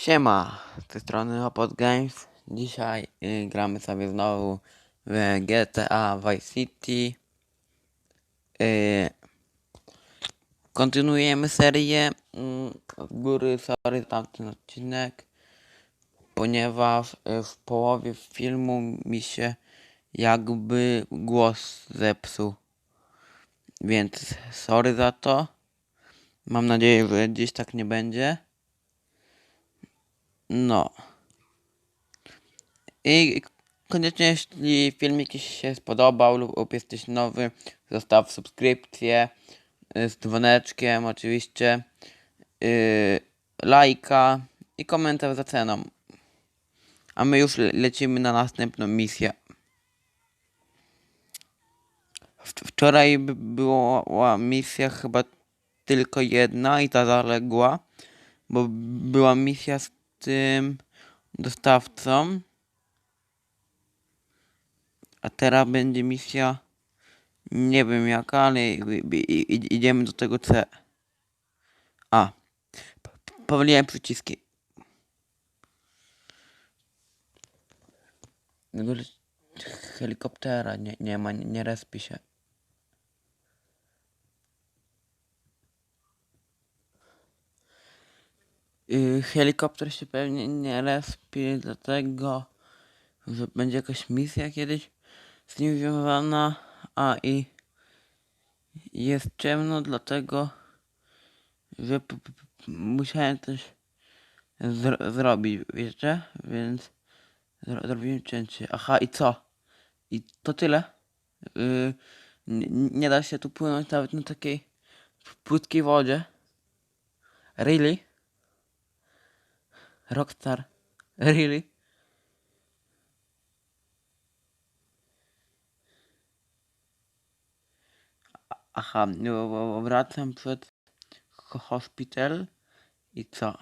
Siema, z tej strony Opod Games. Dzisiaj y, gramy sobie znowu w GTA Vice City. Y, kontynuujemy serię. Z góry sorry za tamten odcinek, ponieważ y, w połowie filmu mi się jakby głos zepsuł. Więc sorry za to. Mam nadzieję, że dziś tak nie będzie. No. I koniecznie, jeśli filmik się spodobał lub lub jesteś nowy, zostaw subskrypcję z dzwoneczkiem oczywiście, yy, lajka i komentarz za ceną. A my już le- lecimy na następną misję. Wczoraj by- była misja chyba tylko jedna i ta zaległa, bo była misja z tym dostawcą. A teraz będzie misja nie wiem jaka, ale idziemy do tego C. A. Pomyliłem przyciski. W ogóle Helikoptera nie, nie ma, nie respi się. Helikopter się pewnie nie respi, dlatego że będzie jakaś misja kiedyś z nim związana, a i jest ciemno, dlatego że musiałem coś zro- zrobić, wiecie? Więc zro- zrobiłem cięcie. Aha, i co? I to tyle? N- nie da się tu płynąć nawet na takiej płytkiej wodzie. Really? Rockstar. Really? Aha, no, wracam przed ho- hospital i co?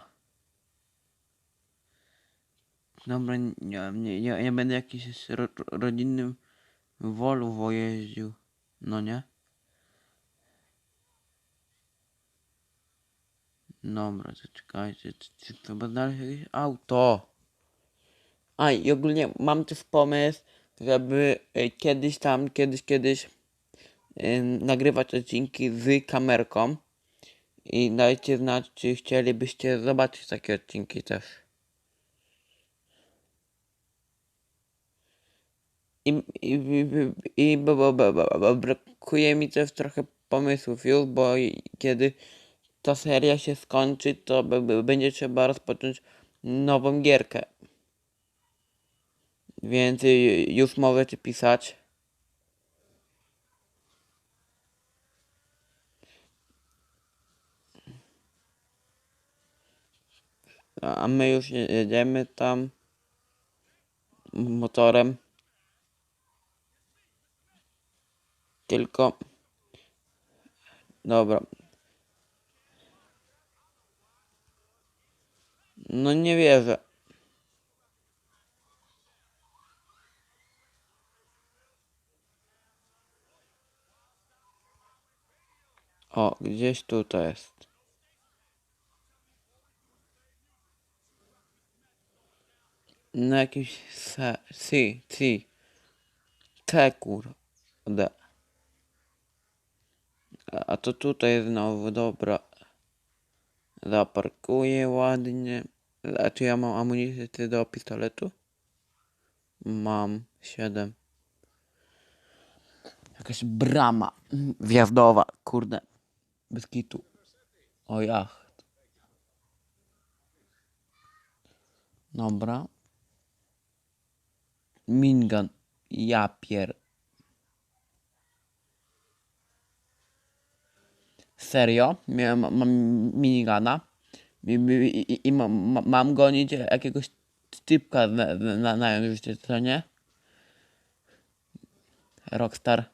Dobra, nie, nie, nie, nie będę jakiś ro, rodzinnym Volvo jeździł, no nie? Dobra, to czy, trzeba znaleźć jakieś auto? A i ogólnie mam też pomysł, żeby y, kiedyś tam, kiedyś, kiedyś y, nagrywać odcinki z kamerką i dajcie znać, czy chcielibyście zobaczyć takie odcinki też. I, i, i, i bo, bo, bo, bo, brakuje mi też trochę pomysłów już, bo kiedy ta seria się skończy, to będzie trzeba rozpocząć nową gierkę. Więc y, już możecie pisać. A my już je- jedziemy tam motorem. Tylko. Dobra. No nie wierzę. O, gdzieś tutaj jest. Na jakimś se, si, si. T kurde. A a to tutaj znowu, dobra. Zaparkuję ładnie. A czy ja mam amunicję do pistoletu? Mam siedem. Jakaś brama wjazdowa, kurde. Bez kitu. O jacht. Dobra. Mingan. Ja pier... Serio? Miałem, mam minigana i, i, i, mam, ma- mam gonić jakiegoś typka na, na, na co nie? Rockstar.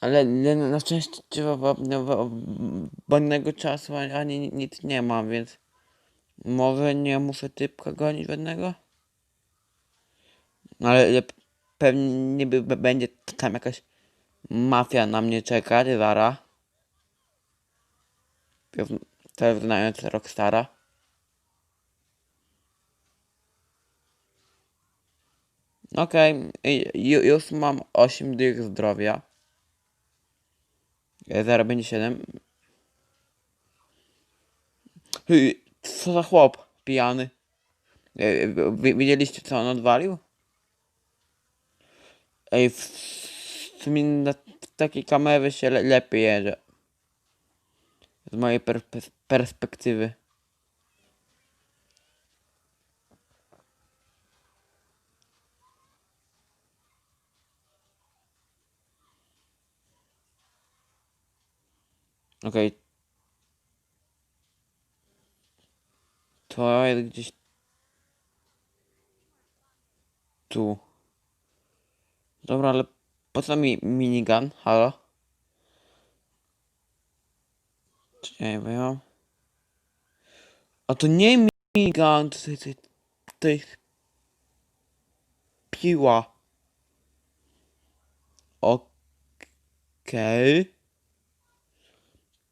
Ale na szczęście wolnego czasu ani- nic nie mam, więc może nie muszę typka gonić żadnego? No ale pewnie by, będzie tam jakaś mafia na mnie czekać, zara. Też znając Rockstara. Okej, ju- już mam 8 dych zdrowia. Zaraz będzie 7. Hy, Co za chłop pijany. Wi- Widzieliście co on odwalił? Ej, w sumie na takiej kamery się le lepiej jedzie. Z mojej per perspektywy. Okej. To jest gdzieś tu. Dobra, ale po co mi minigun? Halo? Czekaj, bo ja mam... A to nie minigun, to, to, to, jest piła. Okej.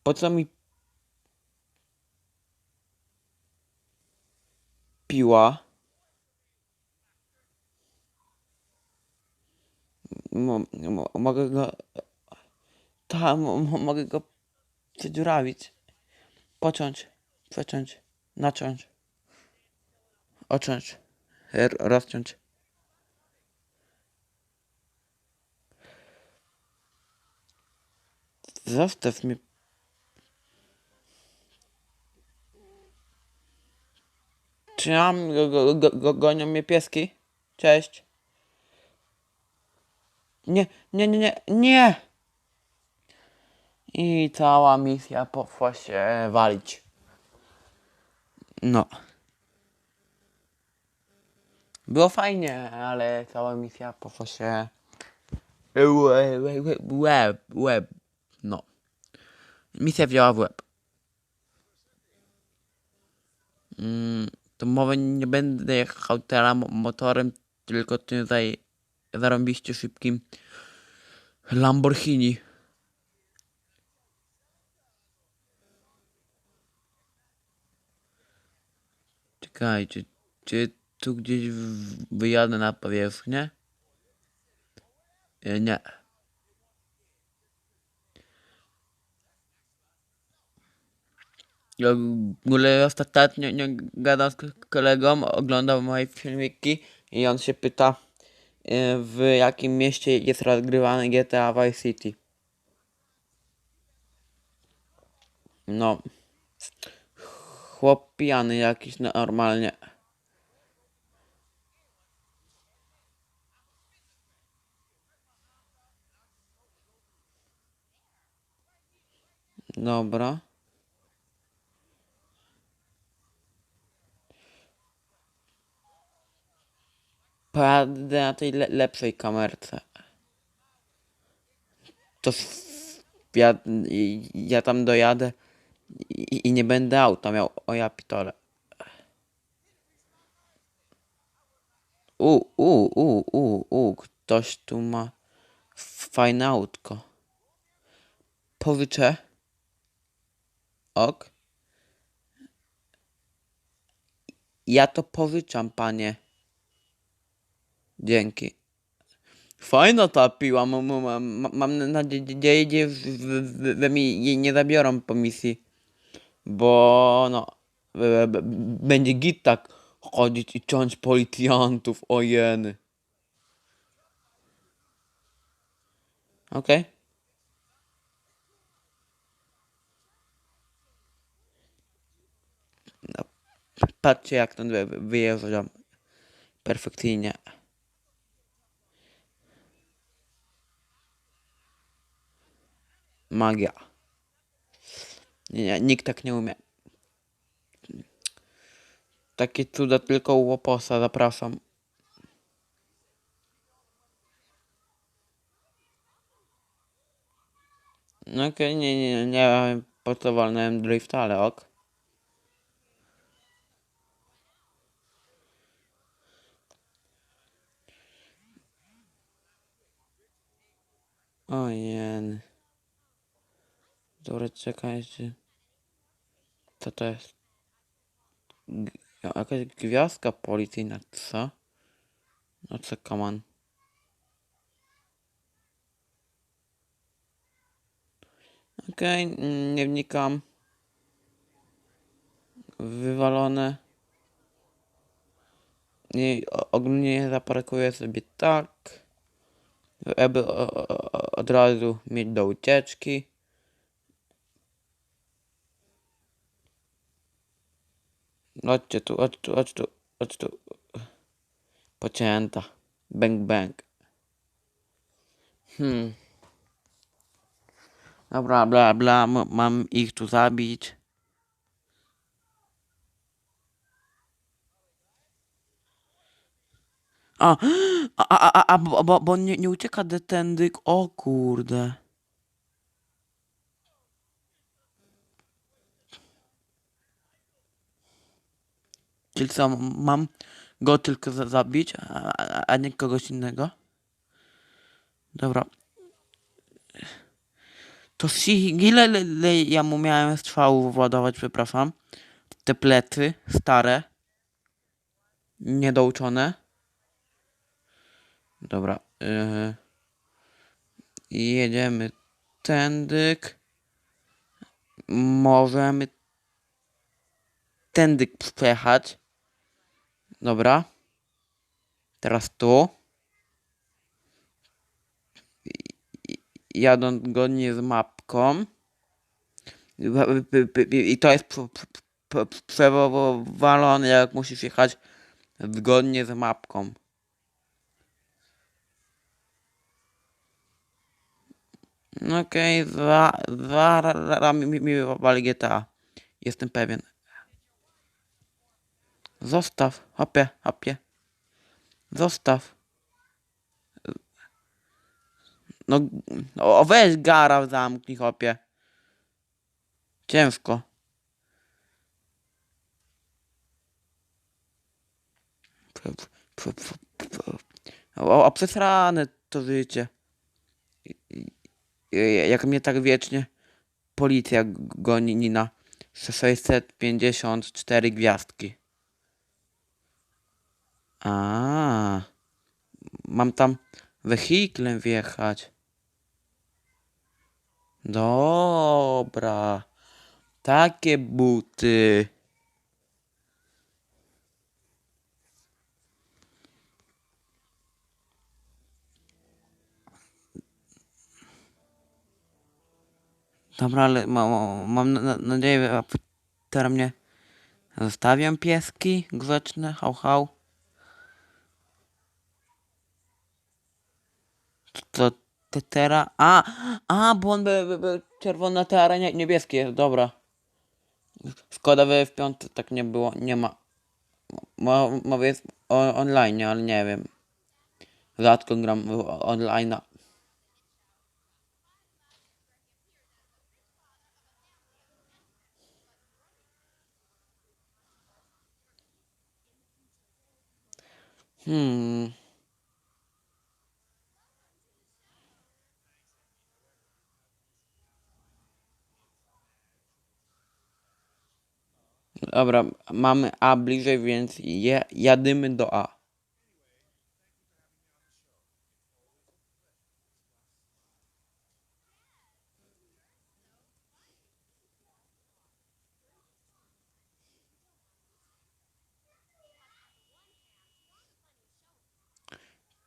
Po co mi piła? Mo, mo, mogę go... Tak, mo, mo, mogę go przedziurawić. Pociąć, przeciąć, naciąć, ociąć, r- rozciąć. Zostaw mnie. Czy mam, go, go, go, gonią mnie pieski? Cześć. Nie, nie, nie, nie, nie! I cała misja poszła się walić. No. Było fajnie, ale cała misja poszła się... Łeb, łeb. No. Misja wzięła w łeb. Mm, to może nie będę jechał teraz mo- motorem, tylko tym zaj zarąbiście szybkim Lamborghini. Czekaj, czy, tu gdzieś wyjadę na powierzchnię? E, Nie. Ja w ogóle ostatnio nie gadam z kolegą, oglądał moje filmiki i on się pyta w jakim mieście jest rozgrywane GTA Vice City. No. Chłop pijany jakiś normalnie. Dobra. Pojadę na tej le lepszej kamerce. To ja, ja tam dojadę i, i nie będę auta miał. O ja pitole. U, u, u, u, u, ktoś tu ma fajne autko. Pożyczę. Ok. Ja to pożyczam, panie. Dzięki. Fajna ta piła, mam, mam, mam nadzieję, że mi jej nie zabiorą po misji. Bo no, b- b- będzie git tak chodzić i ciąć policjantów, o jeny. Okej. No, patrzcie jak ten wy- wyjeżdżam. Perfekcyjnie. Magia. Nie, nie, nikt tak nie umie. Takie cuda tylko u łoposa, zapraszam. No okej, nie, nie, nie wiem po co walnąłem drift, ale ok. Ojej. Dobra, czekajcie. Co to jest? G- jakaś gwiazdka policyjna, co? No co, kaman? Okej, mm, nie wnikam. Wywalone. O- ogólnie zaparkuję sobie tak, o- od razu mieć do ucieczki. Chodźcie tu, chodź tu, chodź tu, chodź tu. Pocięta. Bang, bang. Hmm. Dobra, bla, bla, mam ich tu zabić. A, a, a, a, a bo, bo nie, nie ucieka detendyk, o kurde. Czyli co, mam go tylko za zabić, a, a, nie kogoś innego? Dobra. To ile le, le, ja mu miałem strzałów władować, przepraszam. Te plecy stare. Niedouczone. Dobra. Yy. Jedziemy tędyk. Możemy tędyk przejechać. Dobra. Teraz tu. Jadąc zgodnie z mapką. I- to jest przewalone, jak musisz jechać zgodnie z mapką. No Okej, za, zaraz mi wywali GTA. Jestem pewien. Zostaw, hopie, hopie. Zostaw. No, o weź gara zamknij, hopie. Ciężko. O, o przesrane to życie. Jak mnie tak wiecznie policja goni na 654 gwiazdki. A, mam tam wehiklem wjechać. Dobra. Takie buty. Dobra, ale ma, ma, mam na, nadzieję, że teraz mnie zostawiam pieski grzeczne, hał, hał. To te tera. A, a, bo on był, był, był czerwona tera, nie, niebieskie jest, dobra. Szkoda, że w piątek tak nie było, nie ma. Mo- Mowa jest online, ale nie wiem. Rzadko gram online. Hmm. Dobra, mamy A bliżej, więc je, jadymy do A.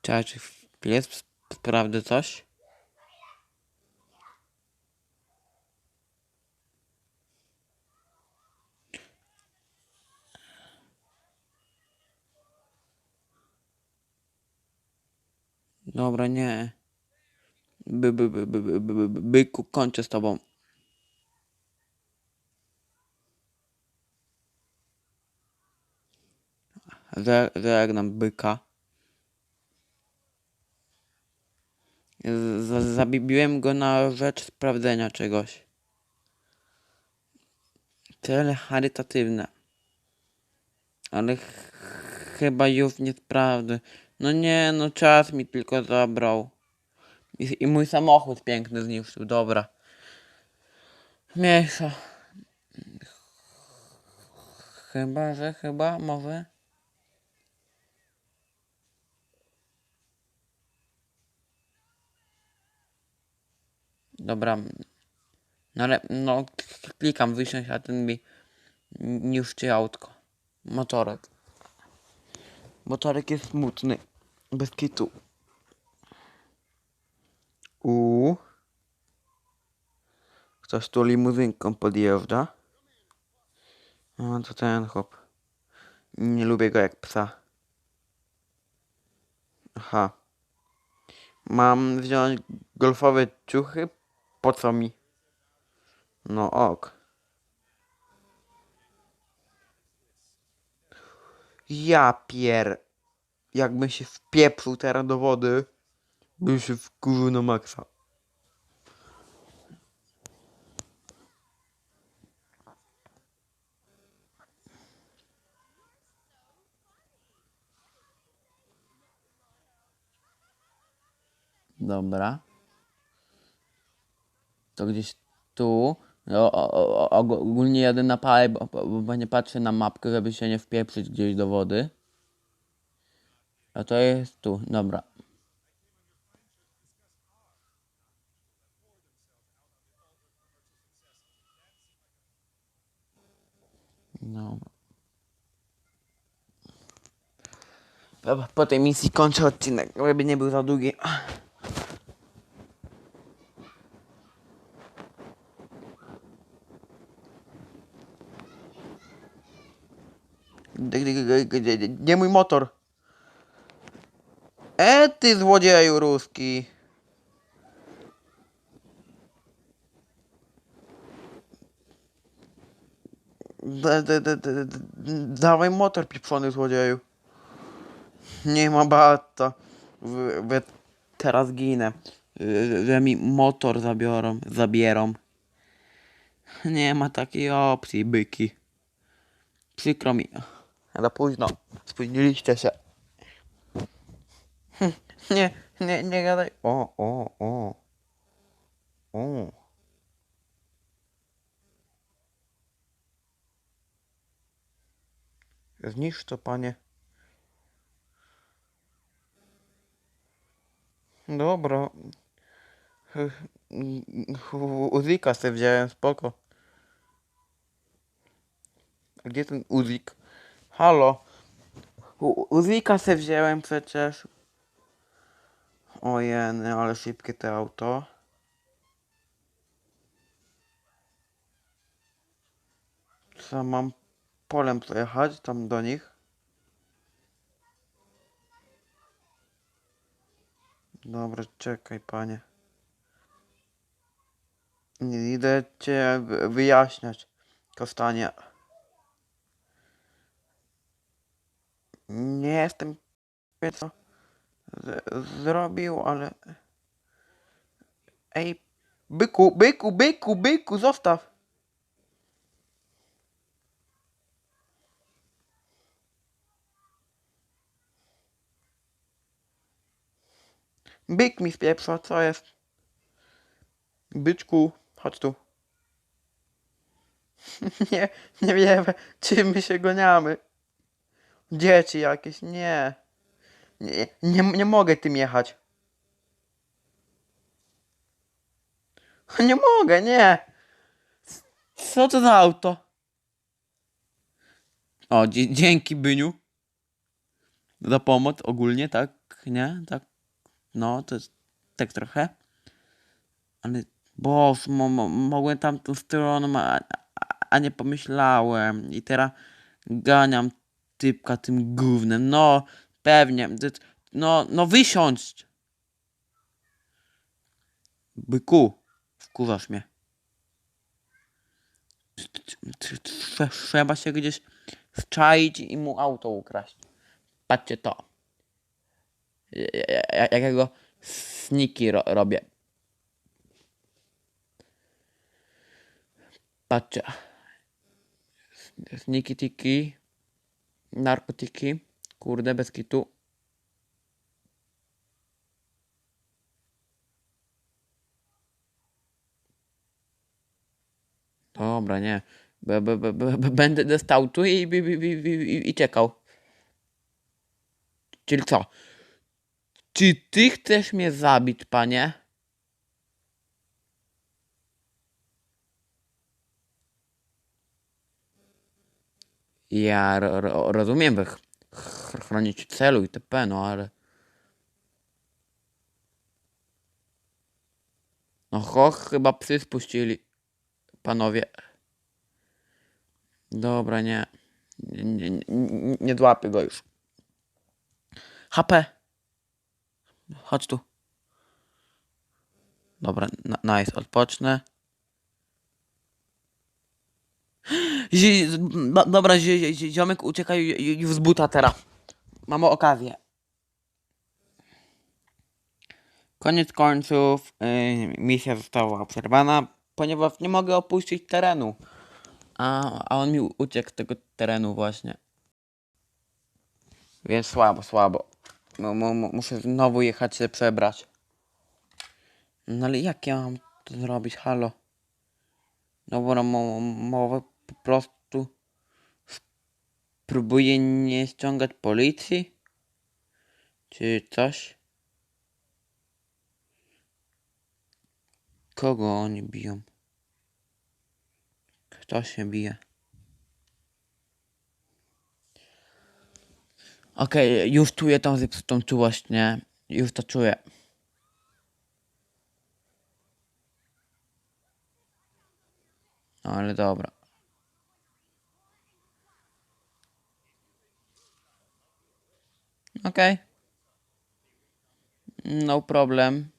Czy sp- sprawdzę coś? Dobra, nie. By, by, by, by, by, by, by, byku, kończę z tobą. Zagnam byka. Z- Zabibiłem go na rzecz sprawdzenia czegoś. Cele charytatywne. Ale ch- chyba już nie sprawdzę. No nie, no czas mi tylko zabrał. I, i mój samochód piękny zniszczył, dobra. Mniejsza. Chyba, że chyba, może. Dobra. No ale, no, klikam wysiąść, a ten mi niszczy autko. Motorek. Motorek jest smutny. Bez kitu. Ktoś tu limuzynką podjeżdża. No to ten chłop. Nie lubię go jak psa. Aha. Mam wziąć golfowe ciuchy? Po co mi? No ok. Ja pier... Jakbym się wpieprzył teraz do wody, bym się wkurzył na maksa. Dobra. To gdzieś tu. No, ogólnie jadę na bo, bo, bo nie patrzę na mapkę, żeby się nie wpieprzyć gdzieś do wody. A to jest tu, dobra. No. Po, po tej misji kończę odcinek, żeby nie był za długi. Gdzie mój motor? E ty złodzieju ruski. Da, da, da, da, da, dawaj motor pieprzony złodzieju. Nie ma bata. W- w- Teraz ginę. Że mi motor zabiorą, zabierą. Nie ma takiej opcji, byki. Przykro mi. Za późno. Spóźniliście się. Nie, nie, nie gadaj. O, o, o. O. Zniszcz to, panie. Dobra. Uzika sobie wziąłem, spoko. Gdzie ten Uzik? Halo? Uzika se wziąłem przecież. Ojeny, ale szybkie to auto. Co, mam polem pojechać tam do nich? Dobra, czekaj panie. Nie idę cię wy- wyjaśniać, Kostanie. Nie jestem pewien, zrobił, ale... Ej, byku, byku, byku, byku, zostaw! Byk mi spieprza, co jest? Byczku, chodź tu. nie, nie wiemy, czym my się goniamy. Dzieci jakieś, nie. Nie, nie, nie mogę tym jechać. Nie mogę, nie. Co to za auto? O, dzięki Byniu. Za pomoc ogólnie, tak? Nie? Tak? No, to jest tak trochę. Ale, boż, mo, mo, mogłem tamtą stroną, a, a, nie pomyślałem. I teraz ganiam typka tym gównem. No, pewnie. No, no wysiądź. Byku, wkurzasz mnie. Tr- tr- Trzeba się gdzieś wczaić i mu auto ukraść. Patrzcie to. Ja- ja- Jakiego sniki ro robię. Patrzcie. Sniki tiki. Narkotyki. Kurde, bez kitu. Dobra, nie. B, b, b, b, będę stał tu i, i, i, i, czekał. Czyli co? Czy ty chcesz mnie zabić, panie? Ja ro, ro, rozumiem, by ch- ch- chronić celu itp., no ale... No chyba psy spuścili, panowie. Dobra, nie. Nie, nie, nie, nie złapię go już. HP. Chodź tu. Dobra, nice, odpocznę. No, dobra, zi, zi, ziomek uciekaj ju- ju- już z buta teraz. Mamy okazję. Koniec końców y, misja została przerwana, ponieważ nie mogę opuścić terenu. A, a on mi uciekł z tego terenu właśnie. Więc słabo, słabo. Mu- muszę znowu jechać się przebrać. No ale jak ja mam to zrobić? Halo? Dobra, mo- może po prostu spróbuję nie ściągać policji? Czy coś? Kogo oni biją? Kto się bije? Okej, już czuję tą zepsutą czułość, nie? Już to czuję. No ale dobra. Okej. No problem.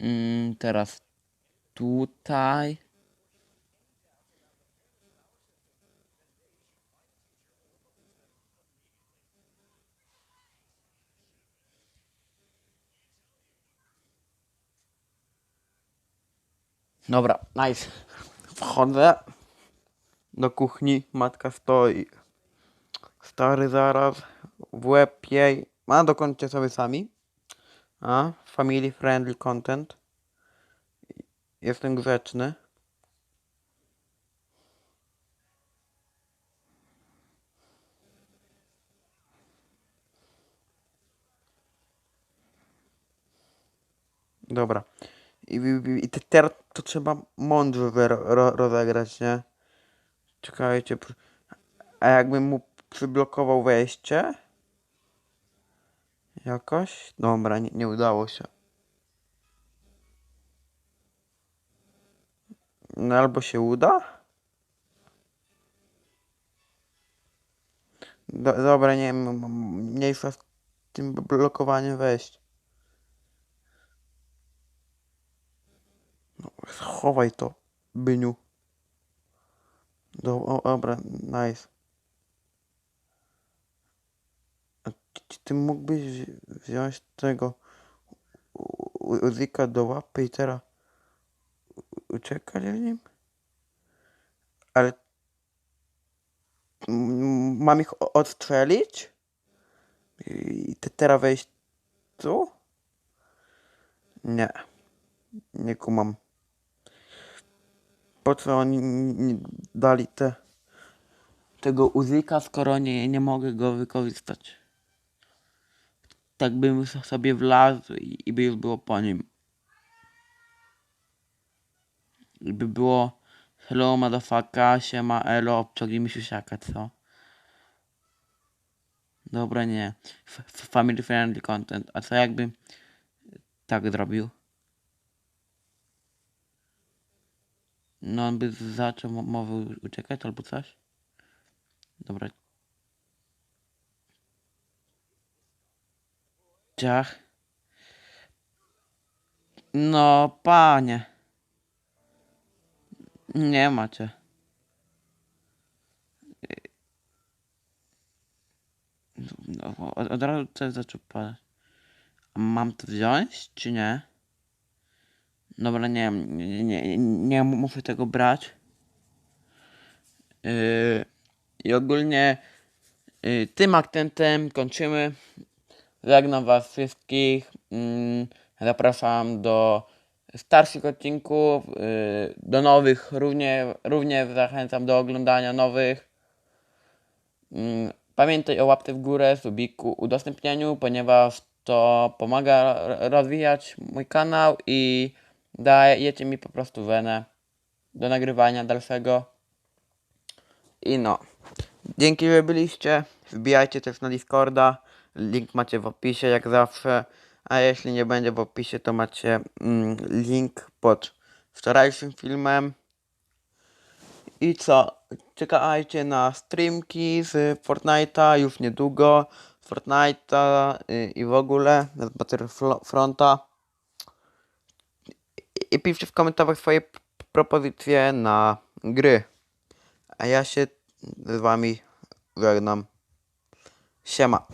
Mm, teraz tutaj. Dobra, nice. Wchodzę do kuchni. Matka stoi. Stary zaraz. W łeb jej. A dokończcie sobie sami. A, family friendly content. Jestem grzeczny. Dobra. I, i, i te- teraz to trzeba mądrze ro, ro, rozegrać, nie? Czekajcie. A jakbym mu przyblokował wejście? Jakoś? Dobra, nie, nie udało się. No albo się uda? Do, dobra, nie wiem, mniejsza z tym blokowaniem wejść. No, schowaj to, byniu. Do, o, dobra, nice. A ty mógłbyś wzi- wziąć tego Uzika do łapy i teraz uciekać z nim? Ale mam ich odstrzelić? I te, teraz wejść tu? Nie. Nie kumam. Po co oni dali te tego Uzika, skoro nie, nie mogę go wykorzystać? Tak bym sobie wlazł i, i by już było po nim. I by było Hello motherfucker, siema elo, obciągnij siusiaka, co? Dobra, nie. F- family friendly content. A co jakby tak zrobił? No on by zaczął mo- mowy uciekać albo coś? Dobra. Ciach. No, panie. Nie macie. No, od, od razu coś zaczął padać. A mam to wziąć, czy nie? Dobra, nie, nie, nie, nie muszę tego brać. Yy, I ogólnie yy, tym akcentem kończymy. Żegnam was wszystkich. Mm, zapraszam do starszych odcinków yy, do nowych. Równie, równie zachęcam do oglądania nowych. Mm, Pamiętaj o łapce w górę, subiku, udostępnianiu, ponieważ to pomaga rozwijać mój kanał i dajecie mi po prostu wenę do nagrywania dalszego. I no. Dzięki, że byliście. Wbijajcie też na Discorda. Link macie w opisie, jak zawsze. A jeśli nie będzie w opisie, to macie mm, link pod wczorajszym filmem. I co? Czekajcie na streamki z Fortnite'a już niedługo. Z Fortnite'a y, i w ogóle z Battlefronta. I- piszcie w komentarzach swoje propozycje na gry. A ja się z wami żegnam. Siema.